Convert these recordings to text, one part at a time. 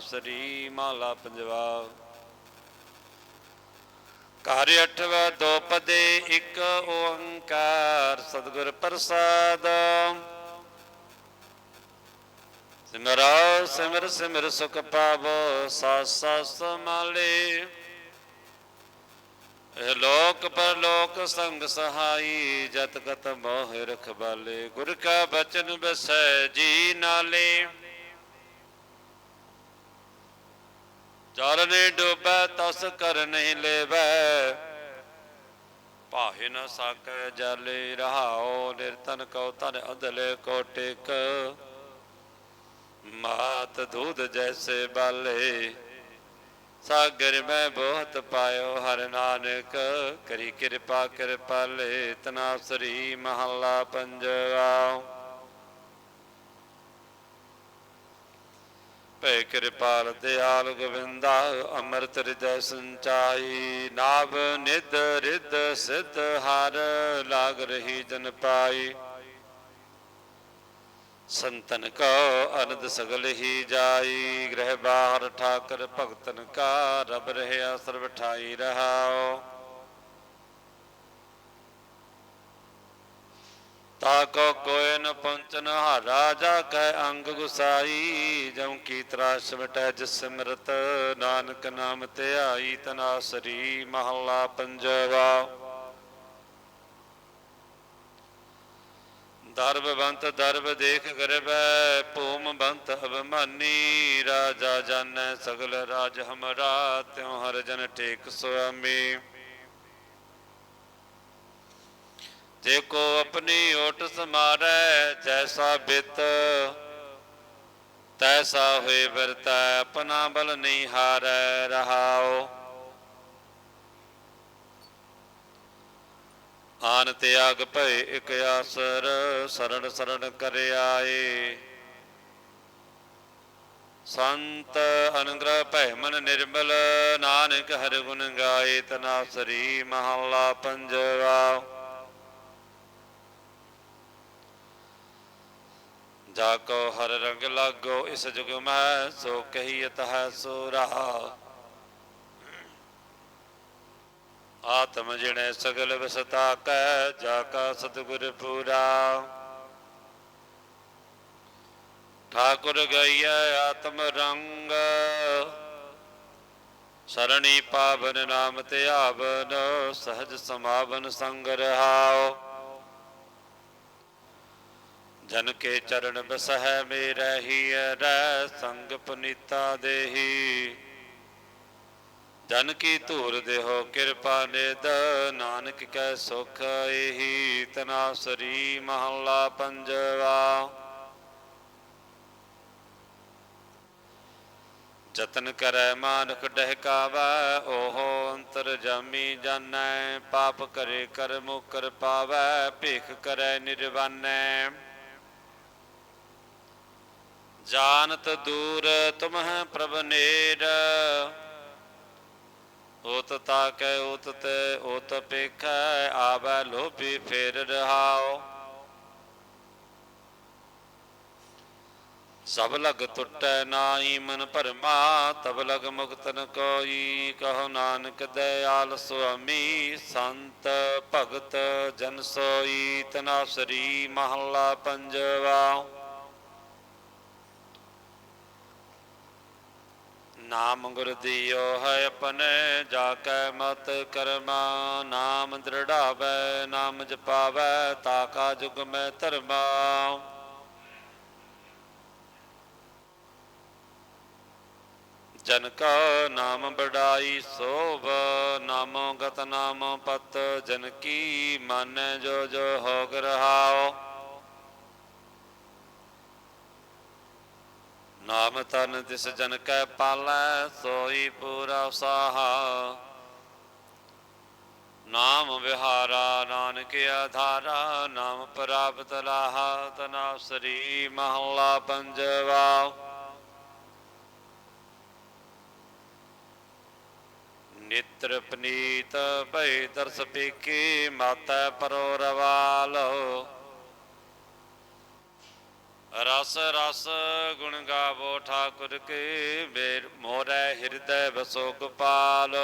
ਸਰੀ ਮਾਲਾ ਪੰਜਵਾ ਘਰ ਅਠਵਾ ਦੋ ਇੱਕ ਓੰਕਾਰ ਸਤਿਗੁਰ ਪ੍ਰਸਾਦ। ਸਿਮਰੋ ਸਿਮਰ ਸਿਮਰ ਸੁਖ ਪਾਵੋ, ਸਾਸ ਸਾਸ ਮਾਲੇ ਇਹ ਲੋਕ ਪਰਲੋਕ ਸੰਗ ਸਹਾਈ, ਜਤ ਕਤ ਮੋਹ ਰਖਬਾਲੇ ਗੁਰ ਕਾ ਬਚਨ ਬਸੈ ਜੀ ਨਾਲੇ। ਚਰਨੇ ਡੋਬੈ, ਤਸ ਕਰ ਨਹੀਂ ਲੇਵੈ। ਪਾਹੇ ਨ ਸਾਕੈ ਜਾਲੇ ਰਹਾਓ ਨਿਰਤਨ ਕਉ ਤਨ ਅਦਲੇ ਕੋ ਟੇਕ। ਮਾਤ ਦੂਧ ਜੈਸੇ ਬਾਲੇ, ਸਾਗਰ ਮੈਂ ਬਹੁਤ ਪਾਇਓ ਹਰ ਨਾਨਕ। ਕਰੀ ਕਿਰਪਾ ਕਿਰਪਾਲੇ ਤਨਾ ਸ੍ਰੀ ਮਹੱਲਾ ਪੰਜਵਾ। ਭੈ ਕਿਰਪਾਲ ਦਿਆਲ ਗੋਵਿੰਦਾ, ਅੰਮ੍ਰਿਤ ਹਿਰਦੈ ਸੰਚਾਈ। ਨਾਭ ਨਿਧ ਰਿਧ ਸਿਧ ਹਰ ਲਾਗ ਰਹੀ ਜਨ ਪਾਈ। ਸੰਤਨ ਕੋ ਅਨੰਦ ਸਗਲ ਹੀ ਜਾਈ। ਗ੍ਰਹਿ ਬਾਹਰ ਠਾਕਰ ਭਗਤਨ ਕਾ, ਰਬ ਰਹਿਆ ਸਰਬ ਠਾਈ ਰਹਾਓ ਤਾ ਕੋਇ ਨ ਪਹੁੰਚਨ ਹਾਰਾ ਜਾ ਕੈ ਅੰਗ ਗੁਸਾਈ, ਜਉ ਕੀ ਤਰਾਸ ਵਟੈ ਜਿਸ ਸਿਮਰਤ, ਨਾਨਕ ਨਾਮ ਧਿਆਈ ਤਨਾਸਰੀ, ਮਹੱਲਾ ਪੰਜਵਾ। ਦਰਬ ਬੰਤ ਦਰਬ ਦੇਖ ਗਰਬੈ, ਭੂਮ ਬੰਤ ਅਭਮਾਨੀ, ਰਾਜਾ ਜਾਣੈ ਸਗਲ ਰਾਜ ਹਮਰਾ, ਤਿਉ ਹਰ ਜਨ ਟੇਕ ਸੁਆਮੀ। ਜੇ ਕੋ ਆਪਣੀ ਓਟ ਸਮਾਰੈ, ਜੈਸਾ ਬਿਤ, ਤੈਸਾ ਹੋਏ ਵਰਤੈ ਆਪਣਾ ਬਲ ਨਹੀਂ ਹਾਰੈ ਰਹਾਓ ਆਨ ਤਿਆਗ ਭਏ ਇਕ ਆਸਰ, ਸਰਣ ਸਰਣ ਕਰ ਆਏ। ਸੰਤ ਅਨੰਗ੍ਰਹ ਭੈ ਮਨ ਨਿਰਮਲ, ਨਾਨਕ ਹਰਿ ਗੁਣ ਗਾਏ, ਤਨਾ ਸ੍ਰੀ ਮਹੱਲਾ ਪੰਜਵਾ। ਜਾ ਕੋ ਹਰ ਰੰਗ ਲਾਗੋ, ਇਸ ਜੁਗ ਮੈਂ ਸੋ ਕਹੀਤ ਹੈ ਸੋਰਾ। ਆਤਮ ਜਿਣੇ ਸਗਲ ਵਸਤਾ ਕੈ ਜਾ ਕਾ ਸਤਿਗੁਰ ਪੂਰਾ। ਠਾਕੁਰ ਗਈਐ ਆਤਮ ਰੰਗ, ਸਰਣੀ ਪਾਵਨ ਨਾਮ ਤੇ ਧਿਆਵਨ ਸਹਜ ਸਮਾਵਨ ਸੰਗ ਰਹਾਓ ਜਨ ਕੇ ਚਰਨ ਬਸਹਿ ਮੇਰੇ ਹੀ ਰਹਿ ਸੰਗ ਪੁਨੀਤਾ ਦੇਹੀ। ਜਨ ਕੀ ਧੂਰ ਦੇਹੋ ਕਿਰਪਾ ਨਿਦ ਨਾਨਕ ਕੈ ਸੁਖ ਏਹੀ, ਤਨਾ ਸ੍ਰੀ ਮਹੱਲਾ ਪੰਜਵਾ। ਜਤਨ ਕਰੈ ਮਾਨੁਖ ਡਹਿਕਾਵੈ, ਓਹੋ ਅੰਤਰ ਜਾਮੀ ਜਾਣੈ ਪਾਪ ਕਰੇ ਕਰ ਮੁਕਰ ਪਾਵੈ ਭੇਖ ਕਰੈ ਨਿਰਵਾਨੈ। ਜਾਣਤ ਦੂਰ ਤੁਮਹਿ ਪ੍ਰਭ ਨੇਰ ਉਤ ਤਾਕੈ ਉਤ ਤੇ ਉਤ ਪੇਖੈ, ਆਵੈ ਲੋਭੀ ਫੇਰ ਰਹਾਓ ਸਭ ਲਗ ਟੁੱਟੈ ਨਾਹੀ ਮਨ ਭਰਮਾ, ਤਬ ਲਗ ਮੁਕਤਨ ਕੋਈ, ਕਹੋ ਨਾਨਕ ਦਇਆਲ ਸੁਆਮੀ, ਸੰਤ ਭਗਤ ਜਨ ਸੋਈ ਤਨਾਸ਼ਰੀ ਮਹੱਲਾ ਪੰਜਵਾ। ਨਾਮ ਗੁਰ ਦਿਓ ਹੈ ਆਪਣੇ, ਜਾ ਕੈ ਮਤ ਕਰਮਾ, ਨਾਮ ਦ੍ਰਿੜਾਵੈ, ਨਾਮ ਜਪਾਵੈ, ਤਾ ਕਾ ਜੁਗ ਮੈਂ ਧਰਮਾ। ਜਨ ਕਾ ਨਾਮ ਬੜਾਈ ਸੋਭ, ਨਾਮੋ ਗਤ ਨਾਮੋ ਪਤ, ਜਨ ਕੀ ਮਨ ਜੋ ਜੋ ਹੋਗ ਰਹਾਓ ਨਾਮ ਤਨ ਤਿਸ ਜਨ ਕੈ ਪਾਲੈ, ਸੋਈ ਪੂਰਾ ਸਾਹਾ ਨਾਮ ਵਿਹਾਰਾ ਨਾਨਕ ਆਧਾਰਾ, ਨਾਮ ਪ੍ਰਾਪਤ ਲਾਹਾ, ਤਨਾ ਸ੍ਰੀ ਮਹੱਲਾ ਪੰਜਵਾ। ਨਿਤਰ ਪਨੀਤ ਭਈ ਦਰਸ ਪੀਕੀ ਮਾਤੈ ਪਰੋ ਰਵਾਲੋ। ਰਸ ਰਸ ਗੁਣ ਗਾਵੋ ਠਾਕੁਰ ਕੇ ਮੇਰ ਮੋਰੈ ਹਿਰਦੈ ਵਸੋ ਗੋਪਾਲ।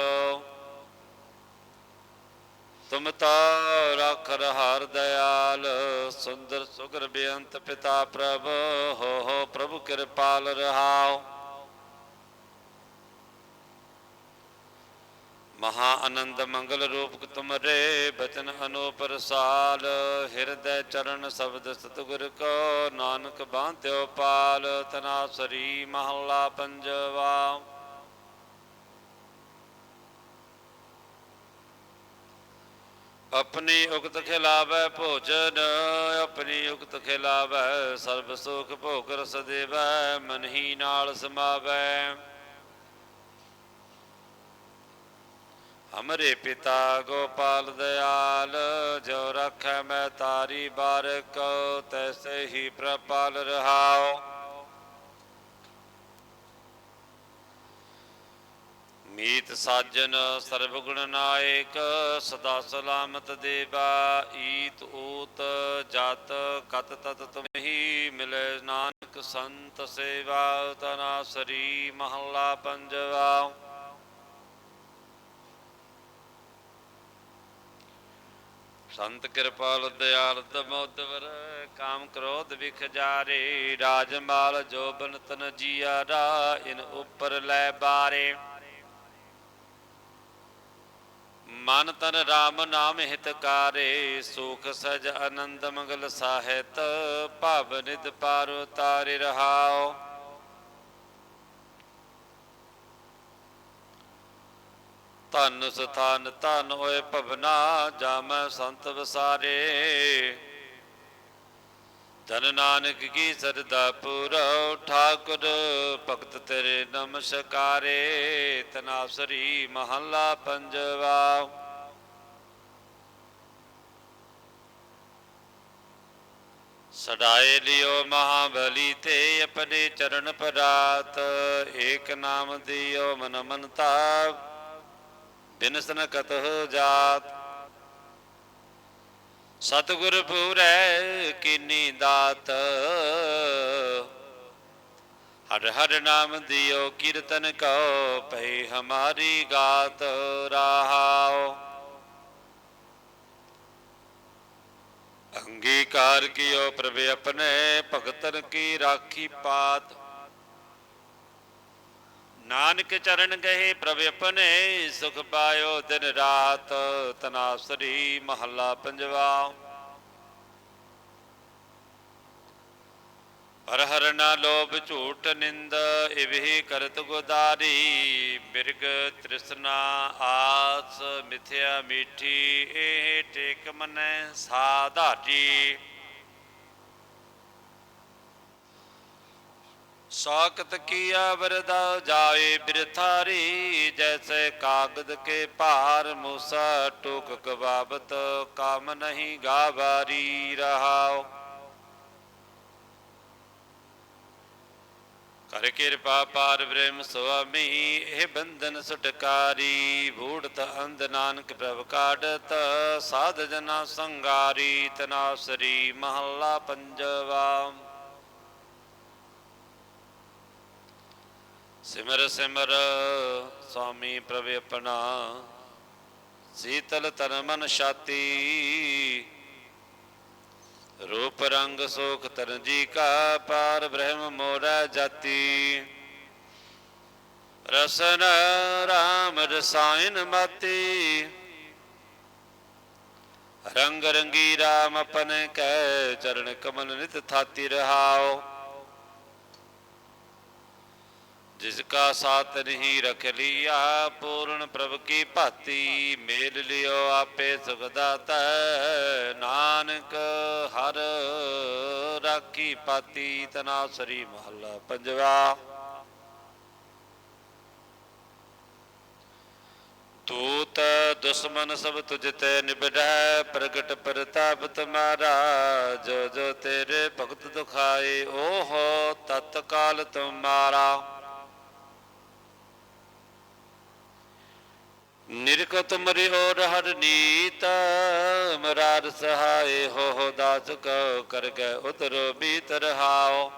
ਤੁਮ ਤਾ ਰਖ ਰਹਾਰ ਦਇਆਲ, ਸੁੰਦਰ ਸੁਗਰ ਬੇਅੰਤ ਪਿਤਾ ਪ੍ਰਭ ਹੋ ਹੋ ਪ੍ਰਭੂ ਕਿਰਪਾਲ ਰਹਾਓ ਮਹਾ ਆਨੰਦ ਮੰਗਲ ਰੂਪ ਤੁਮਰੇ ਬਚਨ ਅਨੁਪਰਸਾਲ ਹਿਰਦੈ ਚਰਨ ਸ਼ਬਦ ਸਤਿਗੁਰ ਕੋ ਨਾਨਕ ਬਾਂਧਿਓ ਪਾਲ ਤਨਾਸਰੀ ਮਹੱਲਾ ਪੰਜਵਾ। ਆਪਣੀ ਉਕਤ ਖਿਲਾਵੈ ਭੋਜਨ, ਆਪਣੀ ਉਕਤ ਖਿਲਾਵੈ ਸਰਬ ਸੁਖ ਭੋਗ ਰਸ ਦੇਵੈ, ਮਨ ਨਾਲ ਸਮਾਵੈ। ਹਮਰੇ ਪਿਤਾ ਗੋਪਾਲ ਦਿਆਲ ਜੋ ਰਖੈ ਮੈਂ ਤਾਰੀ ਬਾਰਕ ਤੈਸੇ ਹੀ ਪ੍ਰਪਾਲ ਰਹਾਓ ਮੀਤ ਸਾਜਨ ਸਰਬ ਗੁਣ ਨਾਇਕ ਸਦਾ ਸਲਾਮਤ ਦੇਵਾ ਈਤ ਊਤ ਜਤ ਕਤ ਤਤ ਤੁਮਹੀ ਮਿਲੇ ਨਾਨਕ ਸੰਤ ਸੇਵਾ ਤਨਾ ਸਰੀ ਮਹੱਲਾ ਪੰਜਵਾ ਸੰਤ ਕਿਰਪਾਲ ਦਿਆਲ ਦਮੋਦਵਰ, ਕਾਮ ਕ੍ਰੋਧ ਵਿਖ ਜਾਰੇ ਰਾਜ ਮਾਲ ਜੋਬਨ ਤਨ ਜੀਆਰਾ ਇਨ ਉਪਰ ਲੈ ਬਾਰੇ। ਮਨ ਤਨ ਰਾਮ ਨਾਮ ਹਿਤਕਾਰੇ ਸੁਖ ਸਜ ਆਨੰਦ ਮੰਗਲ ਸਾਹਿਤ, ਭਵ ਨਿਦ ਪਾਰ ਉਤਾਰੇ ਰਹਾਓ ਧਨ ਸਥਾਨ ਧਨ ਹੋਏ ਭਵਨਾ, ਜਾਮੈ ਸੰਤ ਵਸਾਰੇ। ਧਨ ਨਾਨਕ ਕੀ ਸਰਦਾ ਪੂਰੋ ਠਾਕੁਰ ਭਗਤ ਤੇਰੇ ਨਮਸਕਾਰੇ ਤਨਾਸਰੀ ਮਹੱਲਾ ਪੰਜਵਾ। ਸਦਾਏ ਲਿਓ ਮਹਾਬਲੀ ਤੇ ਆਪਣੇ ਚਰਨ ਪਰਾਤ, ਏਕ ਨਾਮ ਦਿਓ ਮਨ ਮਨਤਾ ਬਿਨਸਨ ਕਤਹੁ ਜਾਤ। ਸਤਿਗੁਰ ਪੂਰੈ ਕੀਨੀ ਦਾਤ। ਹਰ ਹਰ ਨਾਮ ਦਿਓ, ਕੀਰਤਨ ਕਉ, ਭਈ ਹਮਾਰੀ ਗਾਤ ਰਹਾਓ ਅੰਗੀਕਾਰ ਕੀਓ ਪ੍ਰਭ ਆਪਣੇ, ਭਗਤਨ ਕੀ ਰਾਖੀ ਪਾਤ। ਨਾਨਕ ਚਰਨ ਗਏ ਪ੍ਰਭ ਆਪਣੇ, ਸੁਖ ਪਾਇਓ ਦਿਨ ਰਾਤ ਤਨਾਸਰੀ ਮਹੱਲਾ ਪੰਜਵਾ। ਹਰ ਹਰ ਨਾ ਲੋਭ ਝੂਠ ਨਿੰਦ ਇਵਹੀ ਕਰਤ ਗੁਦਾਰੀ, ਬਿਰਗ ਤ੍ਰਿਸ਼ਨਾ ਆਸ, ਮਿਥਿਆ ਮੀਠੀ, ਇਹ ਟੇਕ ਮਨੈ ਸਾਧਾਰੀ। ਸਾਕਤ ਕੀਆ ਵਰਦਾ ਜਾਏ ਬਿਰਥਾਰੀ, ਜੈਸੇ ਕਾਗਦ ਕੇ ਭਾਰ ਮੂਸਾ ਟੋਕ ਕਬਾਬਤ ਕਾਮ ਨਹੀਂ ਗਾਵਾਰੀ ਰਹਾਓ ਕਰ ਕਿਰਪਾ ਪਾਰ ਬ੍ਰਹਮ ਸੁਆਮੀ, ਇਹ ਬੰਧਨ ਸੁਟਕਾਰੀ, ਬੂੜਤ ਅੰਧ ਨਾਨਕ ਪ੍ਰਭ ਕਾਢਤ, ਸਾਧ ਜਨਾ ਸੰਗਾਰੀ, ਤਨਾਸਰੀ ਮਹੱਲਾ ਪੰਜਵਾ। ਸਿਮਰ ਸਿਮਰ ਸੁਆਮੀ ਪ੍ਰਭ ਆਪਣਾ ਸੀਤਲ ਤਨ ਮਨ ਛਾਤੀ ਰੂਪ ਰੰਗ ਸੋਖ ਤਨ ਜੀ ਕਾ ਪਾਰ ਬ੍ਰਹਮ ਮੋਰਾ ਜਾਤੀ ਰਸਨ ਰਾਮ ਰਸਾਇਨ ਮਾਤੀ ਰੰਗ ਰੰਗੀ ਰਾਮ ਆਪਨ ਕੈ ਚਰਨ ਕਮਲ ਨਿਤ ਥਾਤੀ ਰਹਾਓ ਜਿਸ ਕਾ ਸਾਥ ਨਹੀਂ ਰਖ ਲਿਆ, ਪੂਰਨ ਪ੍ਰਭ ਕੀ ਭਾਤੀ, ਮੇਲ ਲਿਓ ਆਪੇ ਸੁਖ ਦਾਤਾ, ਨਾਨਕ ਹਰ ਰਾਖੀ ਪਾਤੀ ਤਨਾਸਰੀ ਮਹੱਲਾ ਪੰਜਵਾ। ਤੂਤ ਦੁਸ਼ਮਨ ਸਭ ਤੁਝ ਤੇ ਨਿਬੜੈ ਪ੍ਰਗਟ ਪ੍ਰਤਾਪ ਤੁਮਾਰਾ ਜੋ ਜੋ ਤੇਰੇ ਭਗਤ ਦੁਖਾਏ, ਓਹੋ ਤਤਕਾਲ ਤੁਮਾਰਾ ਨਿਰਕ ਤੁਮਰੀ ਔਰ ਹਰ ਨੀਤ, ਮਰਾਰ ਸਹਾਏ ਹੋ ਹੋ ਦਾਸ ਕੋ ਕਰ ਗਏ ਉਤਰੋ ਬੀਤਰ ਹਾਓ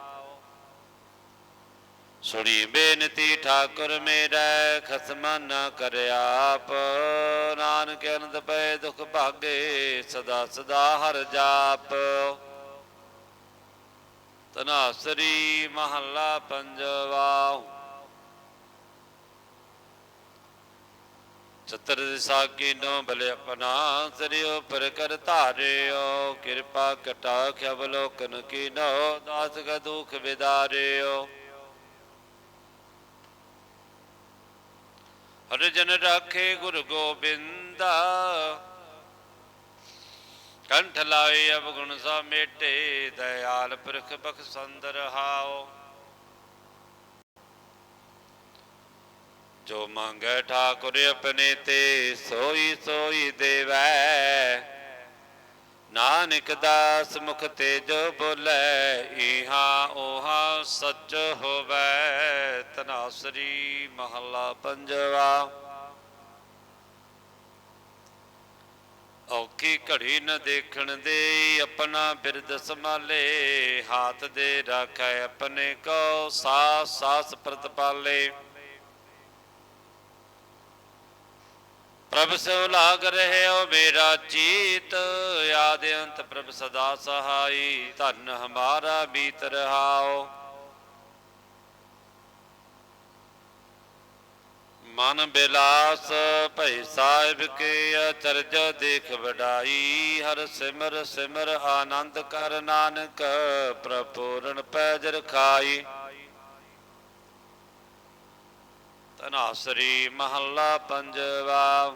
ਸੁਣੀ ਬੇਨਤੀ ਠਾਕੁਰ ਮੇਰਾ ਖਸਮ ਨ ਕਰ ਆਪ। ਨਾਨਕ ਅਨੰਦ ਪਏ ਦੁਖ ਭਾਗੇ, ਸਦਾ ਸਦਾ ਹਰ ਜਾਪ। ਤਨਾਸਰੀ ਮਹੱਲਾ ਪੰਜਵਾ। ਚਤਰ ਦਿਸਾ ਕੀਨੋ ਆਪਣਾ ਸਰਿਓ, ਪਰ ਕਰ ਧਾਰਿਓ। ਕਿਰਪਾ ਕਟਾ ਖਵਲੋਕਨ ਕੀਨੋ, ਦਾਸ ਕਾ ਦੁਖ ਵਿਦਾਰਿਓ। ਹਰ ਜਨ ਰਾਖੇ ਗੁਰ ਗੋਬਿੰਦਾ। ਕੰਠ ਲਾਏ ਅਵਗੁਣ ਸਾ ਮੇਟੇ, ਦਇਆਲ ਪੁਰਖ ਬਖਸ਼ੰਦ ਰਹਾਓ ਜੋ ਮੰਗੈ ਠਾਕੁਰ ਆਪਣੇ ਤੇ ਸੋਈ ਸੋਈ ਦੇਵੈ। ਨਾਨਕ ਦਾਸ ਮੁਖ ਤੇ ਜੋ ਬੋਲੇ, ਇਹਾ 오ਹਾ ਸੱਚ ਹੋਵੇ। ਤਨਾਸਰੀ ਮਹੱਲਾ ਪੰਜਵਾ। ਔਕੀ ਘੜੀ ਨ ਦੇਖਣ ਦੇ ਆਪਣਾ ਬਿਰਦ ਸੰਭਾਲੇ, ਹਾਥ ਦੇ ਰਾਖੈ ਆਪਣੇ ਕੋ ਸਾਸ ਸਾਸ ਪ੍ਰਤਪਾਲੇ। ਪ੍ਰਭ ਸੋ ਲਾਗ ਰਹਿਓ ਮੇਰਾ ਚੀਤ, ਆਦ ਅੰਤ ਪ੍ਰਭ ਸਦਾ ਸਹਾਈ, ਧਨ ਹਮਾਰਾ ਬੀਤ ਰਹਾਓ। ਮਨ ਬਿਲਾਸ, ਭਈ ਸਾਹਿਬ ਕੇ ਅਚਰਜ ਦੇਖ ਵਡਾਈ, ਹਰ ਸਿਮਰ ਸਿਮਰ ਆਨੰਦ ਕਰ ਨਾਨਕ, ਪ੍ਰਪੂਰਨ ਪੈਜ ਰਖਾਈ। ਤਨਾਸਰੀ ਮਹੱਲਾ ਪੰਜਵਾ।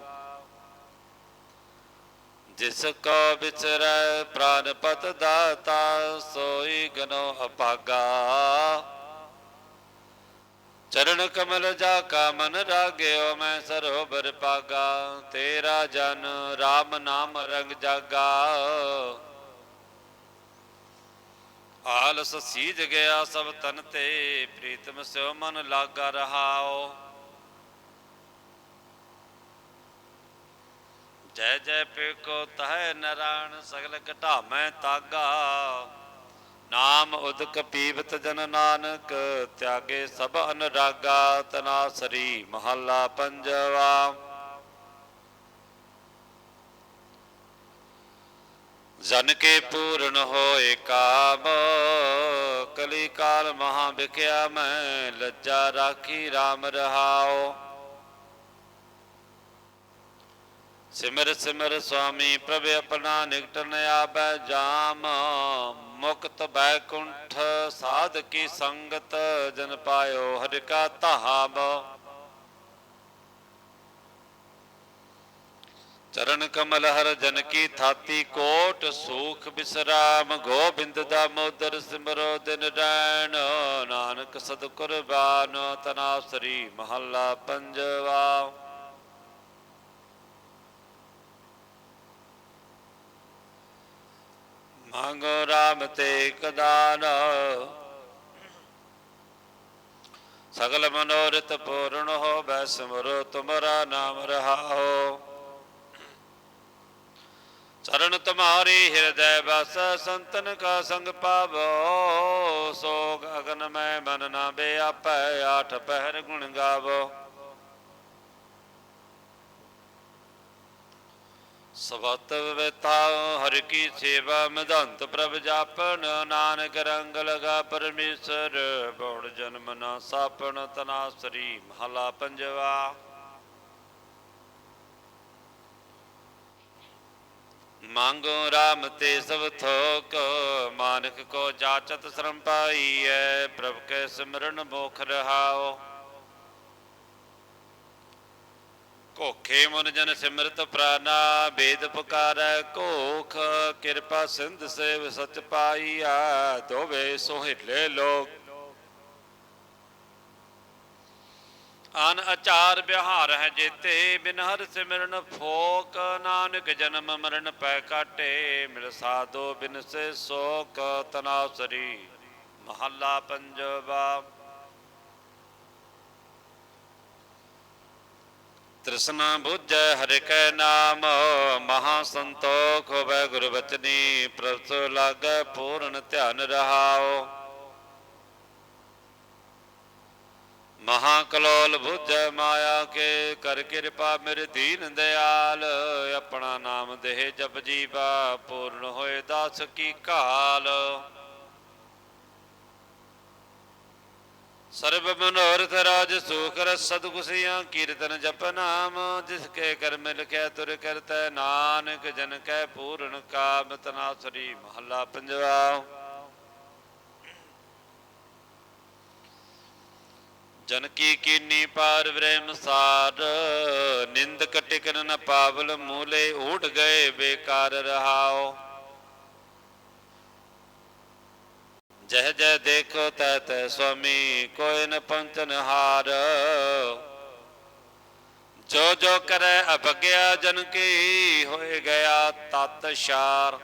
ਜਿਸ ਕੋ ਵਿਚਰੈ ਪ੍ਰਾਨਪਤ ਦਾਤਾ, ਸੋਈ ਗਨੋ ਅਪਾਗਾ। ਚਰਨ ਕਮਲ ਜਾ ਕਾ ਮਨ ਰਾਗਿਓ, ਮੈਂ ਸਰੋਬਰ ਪਾਗਾ। ਤੇਰਾ ਜਨ RAM ਨਾਮ ਰੰਗ ਜਾਗਾ। ਆਲਸ ਸੀਜ ਗਿਆ ਸਭ ਤਨ ਤੇ, ਪ੍ਰੀਤਮ ਸਿਓ ਮਨ ਲਾਗਾ ਰਹਾਓ। ਜੈ ਜੈ ਪੇਕੋ ਤਹੈ ਨਰਾਣ, ਸਗਲ ਘਟਾਮੈ ਤਾਗਾ। ਨਾਮ ਉਦਕ ਪੀਵਤ ਜਨ ਨਾਨਕ, ਤਿਆਗੇ ਸਭ ਅਨਰਾਗਾ, ਤਨਾਸਰੀ ਮਹੱਲਾ ਪੰਜਵਾ। ਜਨ ਕੇ ਪੂਰਨ ਹੋਏ ਕਾਮ, ਕਲੀ ਕਾਲ ਮਹਾ ਵਿਖਿਆ ਮੈਂ, ਲੱਜਾ ਰਾਖੀ RAM ਰਹਾਓ ਸਿਮਰ ਸਿਮਰ ਸੁਆਮੀ ਪ੍ਰਭ ਆਪਣਾ ਨਿਕਟਨ ਆਬੈ ਜਾਮ, ਮੁਕਤ ਬੈਕੁੰਠ ਸਾਧ ਕੀ ਸੰਗਤ ਜਨ ਪਾਇਓ ਹਰਿ ਕਾ ਧਾਮ। ਚਰਨ ਕਮਲ ਹਰ ਜਨ ਕੀ ਥਾਤੀ ਕੋਟ, ਸੂਖ ਬਿਸਰਾਮ ਗੋਬਿੰਦ ਦਾ ਮੋਦਰ ਸਿਮਰੋ ਦਿਨ ਰੈਣ। ਨਾਨਕ ਸਦ ਕੁਰਬਾਨ ਤਨਾਸਰੀ ਮਹੱਲਾ ਪੰਜਵਾ। ਮੰਗੋ ਰਾਮ ਤੇ ਕਦਾਨ ਸਗਲ ਮਨੋਰਥ ਪੂਰਨ ਹੋ ਬੈ ਸਿਮਰੋ ਤੁਮਰਾ ਨਾਮ ਰਹਾਓ। ਚਰਨ ਤੁਮਾਰੀ ਹਿਰਦੈ ਬਸ, ਸੰਤਨ ਕਾ ਸੰਗ ਪਾਵੋ। ਸੋਗ ਅਗਨ ਮੈਂ ਮਨ ਨਾ ਬਿਆਪੈ ਆਠ ਪਹਿਰ ਗੁਣ ਗਾਵੋ। ਸਬਤ ਵਿਤਾ, ਹਰ ਕੀ ਸੇਵਾ ਮਦੰਤ ਪ੍ਰਭ ਜਾਪਨ, ਨਾਨਕ ਰੰਗ ਲਗਾ ਪਰਮੇਸ਼ਰ, ਬਉੜ ਜਨਮ ਨਾ ਸਾਪਣ ਤਨਾਸਰੀ ਮਹਲਾ ਪੰਜਵਾ। ਮੰਗੋ RAM ਤੇ ਸਭ ਥੋਕ, ਮਾਨਕ ਕੋ ਜਾਚਤ ਸ਼ਰਮ ਪਾਈਐ, ਪ੍ਰਭ ਕੇ ਸਿਮਰਨ ਮੋਖ ਰਹਾਓ ਕੋਖੇ ਮਨ ਜਨ ਸਿਮਰਤ ਪ੍ਰਾਨਾ, ਬੇਦ ਪੁਕਾਰੈ ਕੋਖ ਕਿਰਪਾ ਸਿੰਧ ਸੇਵ ਸਚ ਪਾਈਆ, ਦੋਵੇ ਸੋਹਿਲੇ ਲੋਕ। ਅਨ ਅਚਾਰ ਬਿਹਾਰ ਹੈ ਜੇਤੇ, ਬਿਨ ਹਰ ਸਿਮਰਨ ਫੋਕ, ਨਾਨਕ ਜਨਮ ਮਰਨ ਪੈ ਕਾਟੇ, ਮਿਲ ਸਾਧੋ ਬਿਨ ਸੇ ਸੋਕ ਤਨਾਸਰੀ ਮਹੱਲਾ ਪੰਜਵਾ। ਤ੍ਰਿਸ਼ਨਾ ਬੁੱਝੈ ਹਰਿ ਕੈ ਨਾਮ, ਮਹਾ ਸੰਤੋਖ ਹੋਵੇ ਗੁਰ ਬਚਨੀ ਪ੍ਰਭ ਸੋ ਲਾਗੈ ਪੂਰਨ ਧਿਆਨ ਰਹਾਓ ਮਹਾ ਕਲੋਲ ਬੁੱਝੈ ਮਾਇਆ ਕੇ, ਕਰ ਕਿਰਪਾ ਮੇਰੇ ਦੀਨ ਦਿਆਲ, ਆਪਣਾ ਨਾਮ ਦੇਹ ਜਪ ਜੀਵਾ, ਪੂਰਨ ਹੋਏ ਦਾਸ ਕੀ ਕਾਲ। ਸਰਬ ਮਨੋਰਥ ਰਾਜ ਸੁਖ ਰਸ ਸਤਗੁਸੀਆਂ ਕੀਰਤਨ ਜਪ ਨਾਮ, ਜਿਸ ਕੇ ਕਰਮ ਲਿਖਿਆ ਤੁਰ ਕਰਤੈ ਨਾਨਕ, ਜਨ ਕੈ ਪੂਰਨ ਕਾਮ ਤਨਾਸਰੀ ਮਹੱਲਾ ਪੰਜਵਾ। ਜਨ ਕੀ ਕੀਨੀ ਪਾਰ ਬ੍ਰਹਮ ਸਾਰ ਨਿੰਦ ਟਿਕਨ ਨ ਪਾਵਲ ਮੂਲੇ ਊਟ ਗਏ ਬੇਕਾਰ ਰਹਾਓ ਜਹ ਜਹ ਦੇਖੋ ਤੈ ਤੈ ਸੁਆਮੀ, ਕੋਈ ਨ ਪੰਚਨ ਹਾਰ ਜੋ ਜੋ ਕਰੈ ਅਭਗਿਆ, ਜਨ ਕੀ ਹੋਏ ਗਿਆ ਤਤ ਸ਼ਾਰ।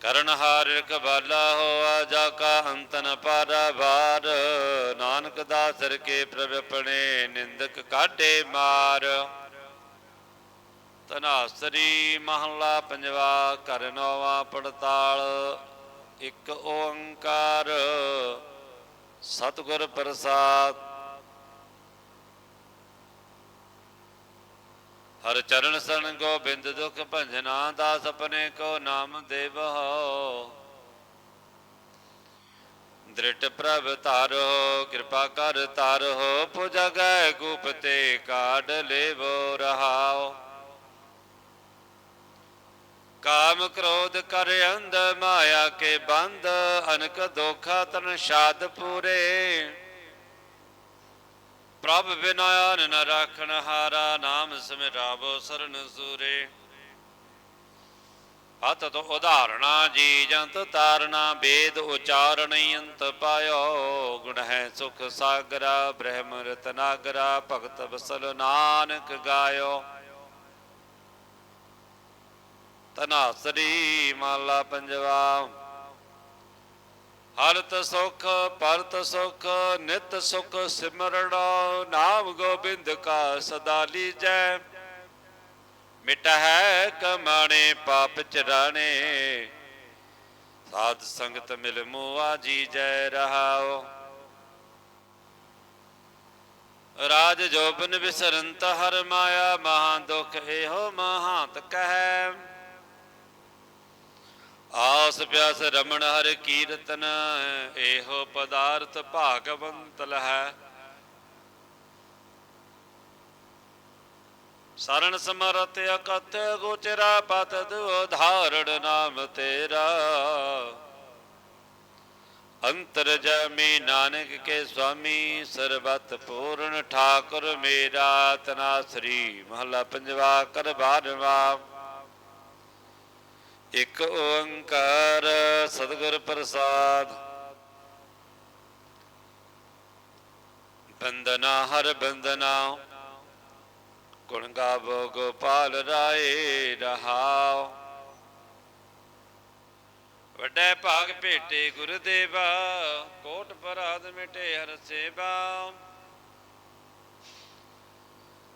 ਕਰਨ ਹਾਰ ਕਬਾਲਾ ਹੋਆ, ਜਾ ਕਾ ਅੰਤ ਨ ਪਾਰਾ ਬਾਰ ਨਾਨਕ ਦਾਸਰ ਕੇ ਪ੍ਰਭ ਆਪਣੇ ਨਿੰਦਕ ਕਾਢੇ ਮਾਰ। ਧਨਾਸਰੀ ਮਹੱਲਾ ਪੰਜਵਾ ਘਰ ਨੋਵਾ ਪੜਤਾਲ, ਇੱਕ ਓੰਕਾਰ, ਸਤਿਗੁਰ ਪ੍ਰਸਾਦ। ਹਰ ਚਰਨ ਸਰਨ ਗੋਬਿੰਦ ਦੁਖ ਭੰਜਨਾ ਦਾ ਸਪਨੇ ਕੋ ਨਾਮ ਦੇਵ। ਹੋ ਦ੍ਰਿਟ ਪ੍ਰਭ ਧਾਰੋ ਕਿਰਪਾ ਕਰ ਧਾਰੋ ਪੁਜਾ ਗਏ ਗੂਪ ਤੇ ਕਾਢ ਲੇਵੋ ਰਹਾਓ। ਕਾਮ ਕ੍ਰੋਧ ਕਰ ਅੰਧ ਮਾਇਆ ਕੇ ਬੰਦ, ਅਨਕ ਦੋਖਾ ਤਨ ਸ਼ਾਦ ਪੂਰੇ। ਪ੍ਰਭ ਬਿਨਾ ਨ ਰਾਖਣ ਹਾਰਾ, ਨਾਮ ਸਿਮਰਾਵੋ ਸਰਨ ਸੂਰੇ। ਹੱਥ ਤੋਂ ਉਦਾਹਰਣਾ ਜੀ, ਜੰਤ ਤਾਰਣਾ ਵੇਦ ਉਚਾਰਣ ਅੰਤ ਪਾਇਓ। ਗੁਣ ਹੈ ਸੁਖ ਸਾਗਰਾ, ਬ੍ਰਹਮ ਰਤਨਾਗਰਾ, ਭਗਤ ਬਸਲ ਨਾਨਕ ਗਾਇਓ। ਤਨਾਸਰੀ ਮਾਲਾ ਪੰਜਵਾ। ਹਰਤ ਸੁਖ, ਪਰਤ ਸੁਖ, ਨਿਤ ਸੁਖ ਸਿਮਰਣਾ ਨਾਮ ਗੋਬਿੰਦ ਕਾ ਸਦਾ ਲੀਜੈ। ਮਿਟ ਹੈ ਕਮਾਣੇ, ਪਾਪ ਚਰਾਣੇ, ਸਾਧ ਸੰਗਤ ਮਿਲ ਮੋਆ ਜੀ ਜੈ ਰਹਾਓ ਰਾਜ ਜੋਬਨ ਵਿਸਰੰਤ ਹਰ ਮਾਇਆ, ਮਹਾ ਦੁਖ ਇਹੋ ਮਹਾਂਤ ਕਹੈ। ਆਸ ਪਿਆਸ ਰਮਣ ਹਰ ਕੀਰਤਨ, ਇਹੋ ਪਦਾਰਥ ਭਾਗਵੰਤ ਲਹੈ। ਸਰਣ ਸਮਰਤ ਅਕਤ ਗੋਚਰਾ, ਪਤ ਉਧਾਰਣ ਨਾਮ ਤੇਰਾ। ਅੰਤਰ ਜਮੀ ਨਾਨਕ ਕੇ ਸੁਆਮੀ, ਸਰਬਤ ਪੂਰਨ ਠਾਕੁਰ ਮੇਰਾ ਤਨਾਸਰੀ ਮਹਲਾ ਪੰਜਵਾ ਕਰ ਬਾਰਵਾ ਇਕ ਓੰਕਾਰ ਸਤਿਗੁਰ ਪ੍ਰਸਾਦ। ਬੰਦਨਾ ਹਰ ਬੰਦਨਾ ਗੁਣ ਗਾਵੋ ਗੋਪਾਲ ਰਾਏ ਰਹਾਓ ਵੱਡੇ ਭਾਗ ਭੇਟੇ ਗੁਰਦੇਵਾ, ਕੋਟ ਪਰਾਦ ਮਿਟੇ ਹਰ ਸੇਵਾ।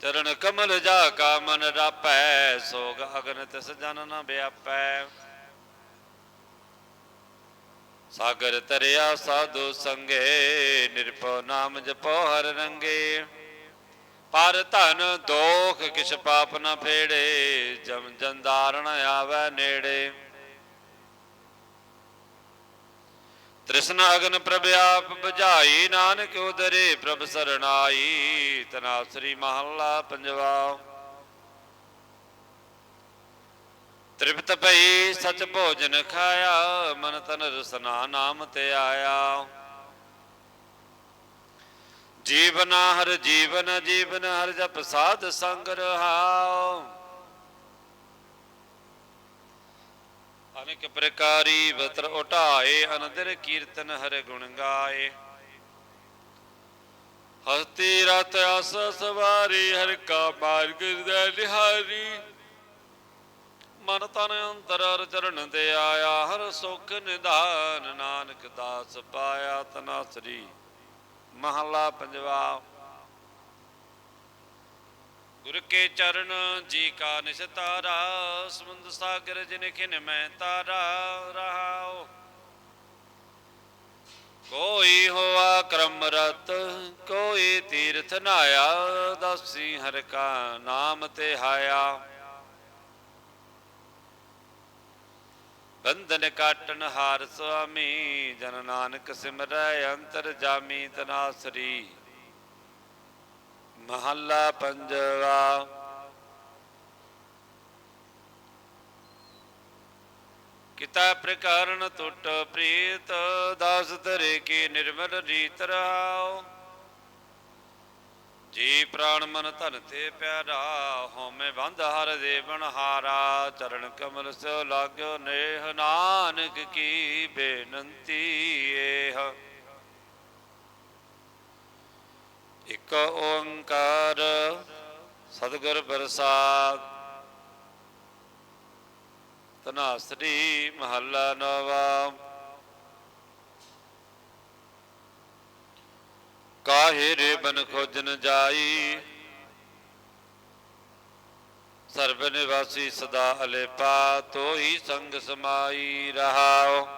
ਚਰਨ ਕਮਲ ਜਾ ਕਾ ਮਨ ਰਾਪੈ, ਸੋਗ ਅਗਨ ਤਿਸ ਜਨ ਨ ਵਿਆਪੈ। ਸਾਗਰ ਤਰਿਆ ਸਾਧੂ ਸੰਗੇ, ਨਿਰਭਉ ਨਾਮ ਜਪੋ ਹਰ ਰੰਗੇ। ਪਰ ਧਨ ਦੋਖ ਕਿਛ ਪਾਪ ਨ ਫੇੜੇ, ਜਮ ਜੰਦਾਰਣ ਆਵੈ ਨੇੜੇ। ਤ੍ਰਿਸ਼ਨ ਅਗਨ ਪ੍ਰਭ ਆਪ ਬੁਝਾਈ ਨਾਨਕ ਉਦਰੇ ਪ੍ਰਭ ਸਰਣਾਈ। ਤਨਾਸਰੀ ਮਹੱਲਾ ਪੰਜਵਾ। ਤ੍ਰਿਪਤ ਭਈ, ਸਚ ਭੋਜਨ ਖਾਇਆ, ਮਨ ਤਨ ਰਸਨਾ ਨਾਮ ਤੇ ਆਇਆ। ਜੀਵਨਾ ਹਰ ਜੀਵਨ ਜੀਵਨ ਹਰ ਜਪ ਸਾਧ ਸੰਗ ਰਹਾਓ ਅਨੇਕ ਪ੍ਰਕਾਰੀ ਵਤਰ ਉਟਾਏ ਅਨੰਦਰ ਕੀਰਤਨ ਹਰ ਗੁਣ ਗਾਏ। ਹਸਤੀ ਰਤ ਆਸ ਸਵਾਰੀ, ਹਰ ਕਾ ਮਾਰਗ ਦੇ ਨਿਹਾਰੀ। ਮਨ ਤਨ ਅੰਤਰ ਹਰ ਚਰਨ ਤੇ ਆਇਆ, ਹਰ ਸੁਖ ਨਿਧਾਨ ਨਾਨਕ ਦਾਸ ਪਾਇਆ ਤਨਾ ਸ੍ਰੀ ਮਹੱਲਾ ਪੰਜਵਾ। ਗੁਰ ਕੇ ਚਰਨ ਜੀ ਕਾ ਨਿਸਤਾਰਾ ਸਮੁੰਦ ਸਾਗਰ ਜਿਨ ਖਿਨ ਮੈਂ ਤਾਰਾ, ਰਹਾਓ। ਕੋਈ ਹੋਆ ਕਰਮ ਰਤ, ਕੋਈ ਤੀਰਥ ਨਾਇਆ, ਦਸੀ ਹਰ ਕਾ ਨਾਮ ਤੇ ਹਾਇਆ। ਬੰਧਨ ਕਾਟਨ ਹਾਰ ਸੁਆਮੀ, ਜਨ ਨਾਨਕ ਸਿਮਰੈ, ਅੰਤਰ ਜਾਮੀ ਤਨਾਸਰੀ। ਮਹੱਲਾ ਪੰਜਵਾ। ਕਿਤਾ ਪ੍ਰਕਾਰਨ ਟੁੱਟ ਪ੍ਰੀਤ, ਦਾਸ ਧਰੇ ਕੀ ਨਿਰਮਲ ਰੀਤ ਰਹਾਓ ਜੀ ਪ੍ਰਾਣ ਮਨ ਧਨ ਤੇ ਪਿਆਰਾ, ਹਉਮੈ ਬੰਧ ਹਰ ਦੇ ਹਾਰਾ। ਚਰਨ ਕਮਲ ਸੋ ਲਾਗਿਓ ਨੇਹ ਨਾਨਕ ਕੀ ਬੇਨੰਤੀ ਏਹ। ਇੱਕ ਓੰਕਾਰ ਸਤਿਗੁਰ ਪ੍ਰਸਾਦ। ਤਨਾਸਰੀ ਮਹੱਲਾ ਨਵਾ। ਕਾਹੇ ਰੇ ਬਨ ਖੋਜਨ ਜਾਈ? ਸਰਬ ਨਿਵਾਸੀ ਸਦਾ ਅਲੇਪਾ, ਤੋਹੀ ਸੰਗ ਸਮਾਈ ਰਹਾਓ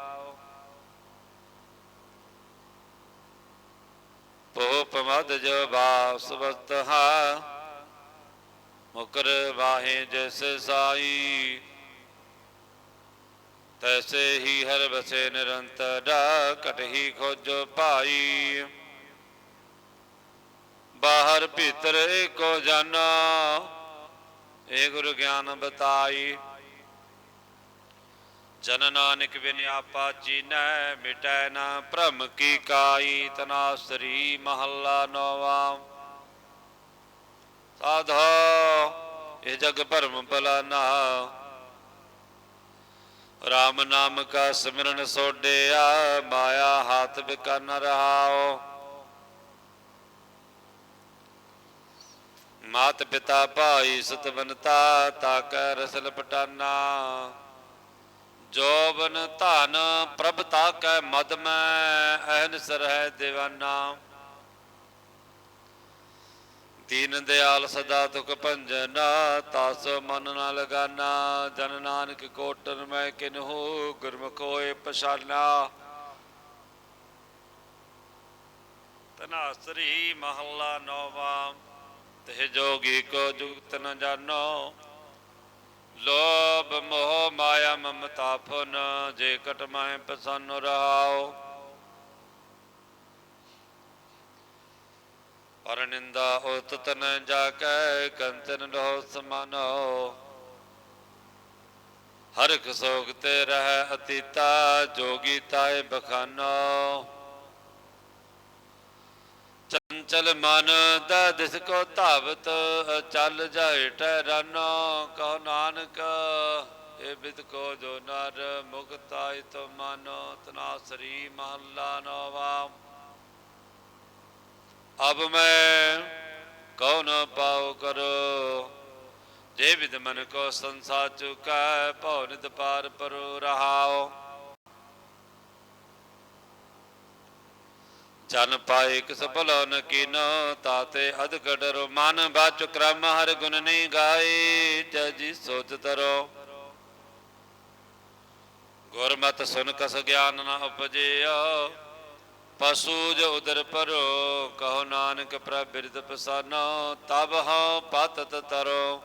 ਪੋਪ ਮਦ ਜੋ ਬਾਸ ਵਸਤਹਾ ਮੁਕਰ ਵਾਹੇ ਜਿਸ ਸਾਈ। ਤੈਸੇ ਹੀ ਹਰ ਬਸੇ ਨਿਰੰਤਰ ਘਟ ਹੀ ਖੋਜੋ ਭਾਈ ਬਾਹਰ ਭੀਤਰ ਏਕੋ ਜਾਨਾ। ਏ ਗੁਰੂ ਗਿਆਨ ਬਤਾਈ। ਜਨ ਨਾਨਕ ਬਿਨ ਆਪਾ ਚੀਨੈ ਮਿਟੈ ਨਾ ਭ੍ਰਮ ਕੀ ਕਾਈ ਤਨਾਸਰੀ ਮਹੱਲਾ ਨੋਵਾ। ਸਾਧੋ, ਇਹ ਜਗ ਭਰਮ ਭਲਾਨਾ। ਰਾਮ ਨਾਮ ਕਾ ਸਿਮਰਨ ਸੋਡਿਆ ਮਾਇਆ ਹਾਥ ਬਿਕਨ ਰਹਾਓ ਮਾਤ ਪਿਤਾ ਭਾਈ ਸਤਵੰਤਾ ਤਾਕੈ ਰਸਲ ਪਟਾਨਾ। ਜੋਬਨ ਧਨ ਪ੍ਰਭ ਤਾਕੈ ਮਦ ਮੈਂ ਅਹਨਸ ਰਹਿ ਦੇਵਾਨਾ। ਦੀਨ ਦਿਆਲ ਸਦਾ ਤੁਕ ਭੰਜਨਾ, ਤਾਸ ਮਨ ਨਾ ਲਗਾਨਾ। ਜਨ ਨਾਨਕ ਕੋਟਨ ਮੈਂ ਕਿਨਹੂ, ਗੁਰਮੁਖ ਹੋਏ ਪਛਾਨਾ। ਤਨਾਸਰੀ ਮਹੱਲਾ ਨੌਵਾ। ਤੇ ਜੋਗੀ ਕੋ ਜੁਗਤ ਨ ਜਾਨੋ। ਲੋਭ ਮੋਹ ਮਾਇਆ ਮਮਤਾ ਫੁਨ ਜੇ ਕਟ ਮੈਂ ਪਸੰਨ ਰਹਾਓ ਪਰ ਨਿੰਦਾ ਉਤਤ ਜਾ ਜਾਕੈ ਕੰਚਨ ਰਹੋ ਸਮਾਨੋ। ਹਰ ਇੱਕ ਸੋਗ ਤੇ ਰਹਿ ਅਤੀਤਾ, ਜੋਗੀ ਤਾਏ ਬਖਾਨੋ। ਚੰਚਲ ਮਨ ਦਾ ਦਿਸ ਕੋ ਧਾਵਤ, ਚੱਲ ਜਾਏ ਟਹਿਰਾਨੋ ਕਹੋ ਨਾਨਕ, ਇਹ ਬਿਦ ਕੋ ਜੋ ਨਰ ਮੁਕਤਾਇ ਤੋ ਮਾਨੋ ਤਨਾਸਰੀ ਮਹੱਲਾ ਨਵਾ। ਅਬ ਮੈਂ ਕੌਣ ਪਾਉ ਕਰੋ, ਜੇ ਵਿਦ ਮਨ ਕੋ ਸੰਸਾ ਚੁਕਾ, ਭਉ ਨਿਤ ਪਾਰ ਪਰੋ ਰਹਾਓ ਜਨ ਪਾਏ ਕਿਸ ਭਲੋ ਨ ਕੀਨੋ, ਤਾਤੇ ਅਧ ਗਡਰੋ ਮਨ ਬਾਚ ਕ੍ਰਮ, ਹਰ ਗੁਣ ਨੀ ਗਾਏ ਜਜੀ ਸੋਚ ਤਰੋ। ਗੁਰਮਤਿ ਸੁਨ ਕਸ ਗਿਆਨ ਨ ਉਪਜਿਆ, ਪਸੂ ਜੋ ਉਦਰ ਪਰੋ, ਕਹੋ ਨਾਨਕ ਪ੍ਰਭ ਬਿਰਧ ਪਸਾਨੋ, ਤਬ ਹਉ ਪਤਤ ਤਰੋ।